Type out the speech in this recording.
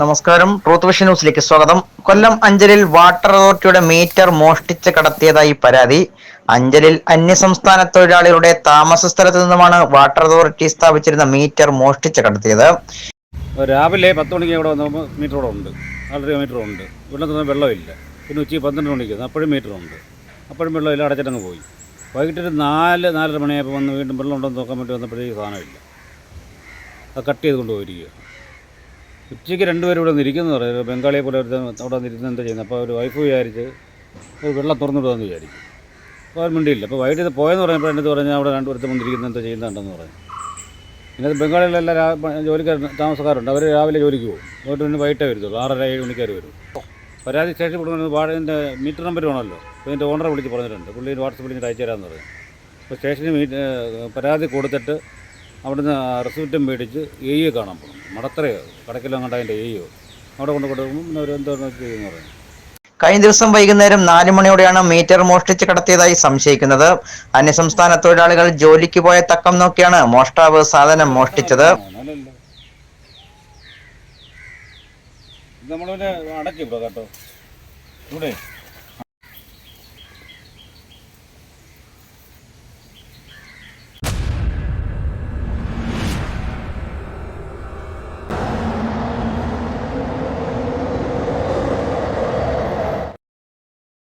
നമസ്കാരം. Truth vision ന്യൂസിലേക്ക് സ്വാഗതം. കൊല്ലം അഞ്ചലിൽ വാട്ടർ അതോറിറ്റിയുടെ മീറ്റർ മോഷ്ടിച്ച് കടത്തിയതായി പരാതി. അഞ്ചലിൽ അന്യസംസ്ഥാന തൊഴിലാളികളുടെ താമസ സ്ഥലത്ത് നിന്നുമാണ് വാട്ടർ അതോറിറ്റി സ്ഥാപിച്ചിരുന്ന മീറ്റർ മോഷ്ടിച്ച് കടത്തിയത്. രാവിലെ പത്ത് മണിക്ക് ഇവിടെ വന്നപ്പോൾ ഇവിടെ ഉണ്ട്. ആറര മീറ്റർ ഉണ്ട്. ഇവിടെ നിന്ന് വെള്ളമില്ല. പിന്നെ ഉച്ചയ്ക്ക് പന്ത്രണ്ട് മണിക്ക് അപ്പോഴും മീറ്റർ ഉണ്ട്. അപ്പോഴും വെള്ളമില്ല അടച്ചിട്ടങ്ങ് പോയി. വൈകിട്ടൊരു നാല് നാലര മണിയായപ്പോൾ വന്ന് വീണ്ടും വെള്ളം ഉണ്ടോ എന്ന് നോക്കാൻ വേണ്ടി വന്നപ്പോഴേക്ക് സാധനമില്ല. അത് കട്ട് ചെയ്ത് കൊണ്ടുപോയിരിക്കുക ഉച്ചയ്ക്ക് രണ്ടുപേരും ഇവിടെ നിൽക്കുന്നു പറയുന്നത് ബംഗാളിയെ പോലെ ഒരു അവിടെ നിന്നിരുന്ന് എന്താ ചെയ്യുന്നത്? അപ്പോൾ ഒരു വൈഫ് വിചാരിച്ച് ഒരു വെള്ളം തുറന്നു വിടുമെന്ന് വിചാരിച്ചു അപ്പോൾ അവർ മിണ്ടിയില്ല. അപ്പോൾ വൈകിട്ട് ഇത് പോയെന്ന് പറഞ്ഞപ്പോൾ എന്റെ പറഞ്ഞാൽ അവിടെ രണ്ടുപേരത്തെ വന്നിരിക്കുന്നത് എന്താ ചെയ്യുന്നുണ്ടെന്ന് പറഞ്ഞു. പിന്നെ ബംഗാളിലെല്ലാം ജോലിക്കാർ താമസക്കാരുണ്ട്. അവർ രാവിലെ ജോലിക്ക് പോകും. അവരുടെ പിന്നെ വൈകിട്ടേ വരുത്തുള്ളൂ. ആറര ഏഴ് മണിക്കാർ വരും. പരാതി സ്റ്റേഷൻ കൊടുക്കുന്നത് വാടകന്റെ മീറ്റർ നമ്പർ വേണമല്ലോ. അപ്പോൾ ഇതിന്റെ ഓണറെ വിളിച്ച് പറഞ്ഞിട്ടുണ്ട്. പുള്ളി വാട്സപ്പ് വിളിച്ചിട്ട് അയച്ചു തരാമെന്ന് പറഞ്ഞു. അപ്പോൾ സ്റ്റേഷനിൽ മീറ്റ് പരാതി കൊടുത്തിട്ട് അവിടുന്ന് റെസിപ്റ്റും മേടിച്ച് എയ്യെ കാണാൻ പോകും മടത്തറയോ കടക്കിലങ്ങാണ്ട് അതിന്റെ എയ്യോ അവിടെ കൊണ്ട് കൊടുക്കുമ്പോൾ പിന്നെ അവർ എന്തോ ചെയ്യുമെന്ന് പറഞ്ഞു കഴിഞ്ഞ ദിവസം വൈകുന്നേരം നാല് മണിയോടെയാണ് മീറ്റർ മോഷ്ടിച്ച് കടത്തിയതായി സംശയിക്കുന്നത്. അന്യസംസ്ഥാന തൊഴിലാളികൾ ജോലിക്ക് പോയ തക്കം നോക്കിയാണ് മോഷ്ടാവ് സാധനം മോഷ്ടിച്ചത്. നമ്മളിവിടെ അടച്ചു കേട്ടോ? ഇവിടെ.